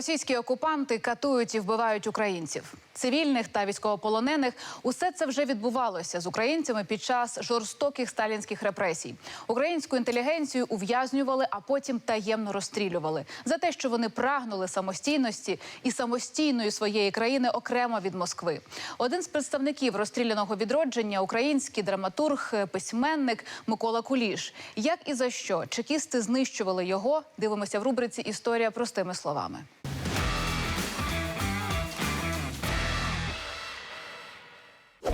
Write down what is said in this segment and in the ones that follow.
Російські окупанти катують і вбивають українців, цивільних та військовополонених. Усе це вже відбувалося з українцями під час жорстоких сталінських репресій. Українську інтелігенцію ув'язнювали, а потім таємно розстрілювали за те, що вони прагнули самостійності і самостійної своєї країни окремо від Москви. Один з представників розстріляного відродження, український драматург, письменник Микола Куліш. Як і за що чекісти знищували його? Дивимося в рубриці Історія простими словами.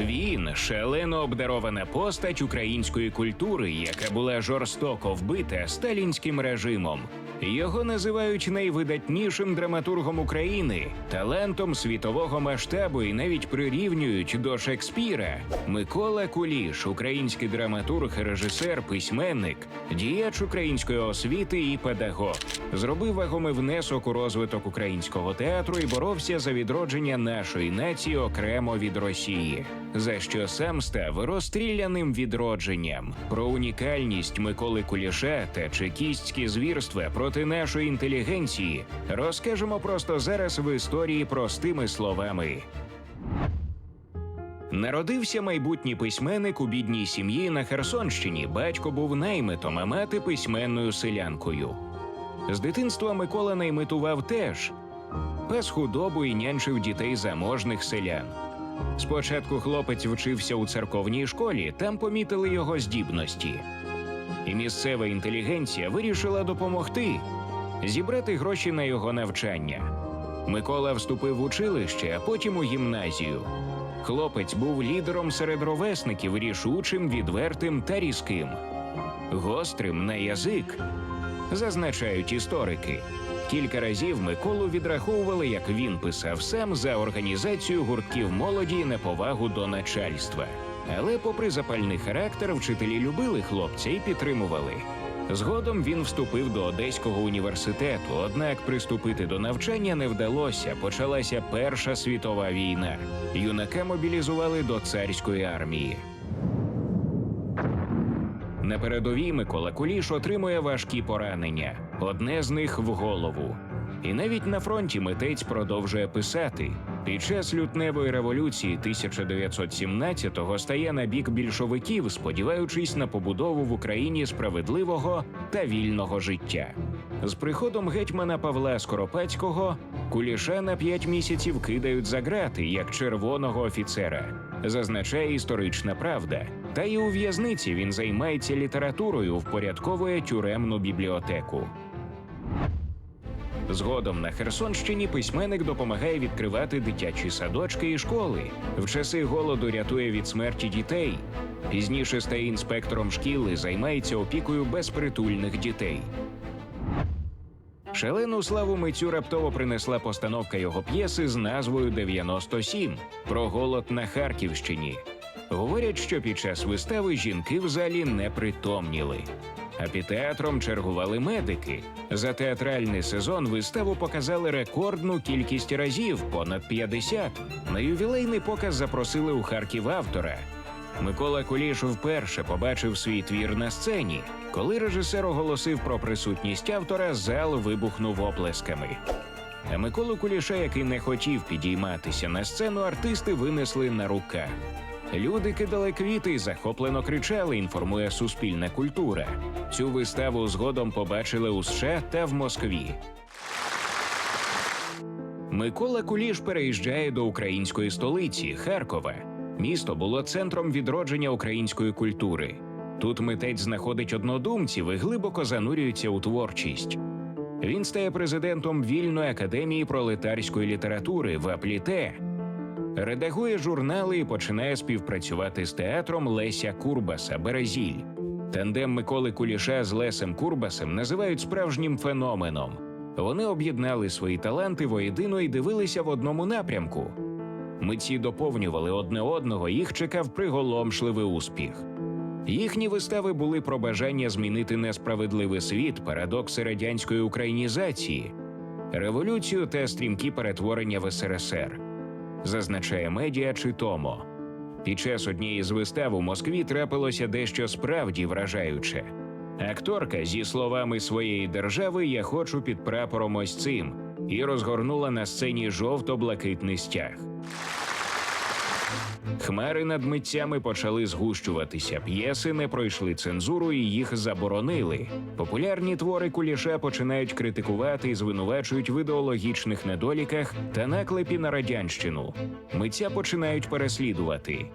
Він шалено обдарована постать української культури, яка була жорстоко вбита сталінським режимом. Його називають найвидатнішим драматургом України, талантом світового масштабу і навіть прирівнюють до Шекспіра. Микола Куліш, український драматург, режисер, письменник, діяч української освіти і педагог, зробив вагомий внесок у розвиток українського театру і боровся за відродження нашої нації окремо від Росії, за що сам став розстріляним відродженням. Про унікальність Миколи Куліша та чекістські звірства проти нашої інтелігенції розкажемо просто зараз в історії простими словами. Народився майбутній письменник у бідній сім'ї на Херсонщині. Батько був наймитом, а мати письменною селянкою. З дитинства Микола наймитував теж пас худобу і нянчив дітей заможних селян. Спочатку хлопець вчився у церковній школі, там помітили його здібності. І місцева інтелігенція вирішила допомогти зібрати гроші на його навчання. Микола вступив в училище, а потім у гімназію. Хлопець був лідером серед ровесників, рішучим, відвертим та різким, гострим на язик, зазначають історики. Кілька разів Миколу відраховували, як він писав сам, за організацію гуртків молоді і неповагу до начальства. Але, попри запальний характер, вчителі любили хлопця і підтримували. Згодом він вступив до Одеського університету, однак приступити до навчання не вдалося. Почалася Перша світова війна. Юнака мобілізували до царської армії. На передовій Микола Куліш отримує важкі поранення, одне з них в голову. І навіть на фронті митець продовжує писати. Під час лютневої революції 1917-го стає на бік більшовиків, сподіваючись на побудову в Україні справедливого та вільного життя. З приходом гетьмана Павла Скоропадського куліша на п'ять місяців кидають за грати як червоного офіцера, зазначає історична правда. Та й у в'язниці він займається літературою, впорядковує тюремну бібліотеку. Згодом на Херсонщині письменник допомагає відкривати дитячі садочки і школи. В часи голоду рятує від смерті дітей. Пізніше стає інспектором шкіл і займається опікою безпритульних дітей. Шалену славу митцю раптово принесла постановка його п'єси з назвою «97» про голод на Харківщині. Говорять, що під час вистави жінки в залі не притомніли. А під театром чергували медики. За театральний сезон виставу показали рекордну кількість разів понад 50. На ювілейний показ запросили у Харків автора. Микола Куліш вперше побачив свій твір на сцені. Коли режисер оголосив про присутність автора, зал вибухнув оплесками. А Миколу Куліша, який не хотів підійматися на сцену, артисти винесли на руках. Люди кидали квіти і захоплено кричали, інформує Суспільна культура. Цю виставу згодом побачили у США та в Москві. Микола Куліш переїжджає до української столиці Харкова. Місто було центром відродження української культури. Тут митець знаходить однодумців і глибоко занурюється у творчість. Він стає президентом вільної академії пролетарської літератури в Апліте. Редагує журнали і починає співпрацювати з театром Леся Курбаса Березіль. Тандем Миколи Куліша з Лесем Курбасом називають справжнім феноменом. Вони об'єднали свої таланти воєдино і дивилися в одному напрямку. Митці доповнювали одне одного, їх чекав приголомшливий успіх. Їхні вистави були про бажання змінити несправедливий світ, парадокси радянської українізації, революцію та стрімкі перетворення в СРСР зазначає медіа чи Томо. Під час однієї з вистав у Москві трапилося дещо справді вражаюче. Акторка зі словами своєї держави Я хочу під прапором ось цим і розгорнула на сцені жовто-блакитний стяг. Хмари над митцями почали згущуватися. П'єси не пройшли цензуру і їх заборонили. Популярні твори куліша починають критикувати і звинувачують в ідеологічних недоліках та наклепі на радянщину. Митця починають переслідувати.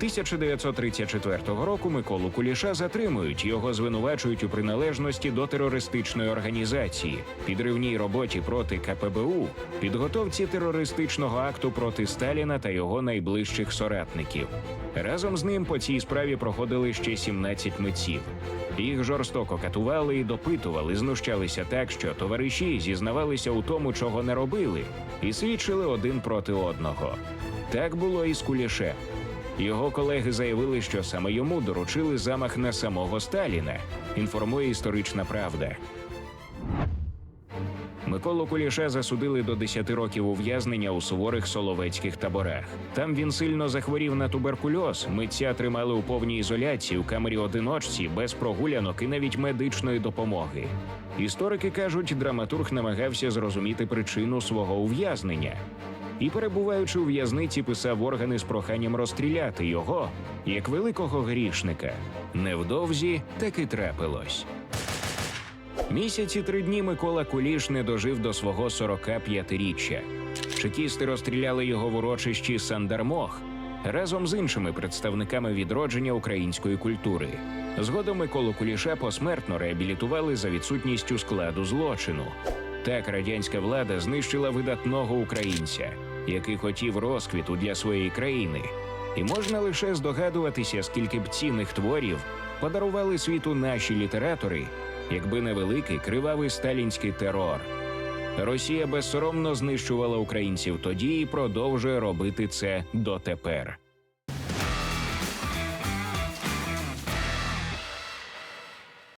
1934 року Миколу Куліша затримують. Його звинувачують у приналежності до терористичної організації, підривній роботі проти КПБУ, підготовці терористичного акту проти Сталіна та його найближчих соратників. Разом з ним по цій справі проходили ще 17 митців. Їх жорстоко катували і допитували, знущалися так, що товариші зізнавалися у тому, чого не робили, і свідчили один проти одного. Так було і з Кулішем. Його колеги заявили, що саме йому доручили замах на самого Сталіна. Інформує історична правда. Миколу Куліша засудили до 10 років ув'язнення у суворих соловецьких таборах. Там він сильно захворів на туберкульоз. Митця тримали у повній ізоляції у камері одиночці без прогулянок і навіть медичної допомоги. Історики кажуть, драматург намагався зрозуміти причину свого ув'язнення і, перебуваючи у в'язниці, писав органи з проханням розстріляти його як великого грішника. Невдовзі таки трапилось. Місяці три дні Микола Куліш не дожив до свого 45-річчя. Чекісти розстріляли його в урочищі Сандармох разом з іншими представниками відродження української культури. Згодом Миколу Куліша посмертно реабілітували за відсутністю складу злочину. Так радянська влада знищила видатного українця, який хотів розквіту для своєї країни. І можна лише здогадуватися, скільки б цінних творів подарували світу наші літератори, якби не великий кривавий сталінський терор. Росія безсоромно знищувала українців тоді і продовжує робити це дотепер.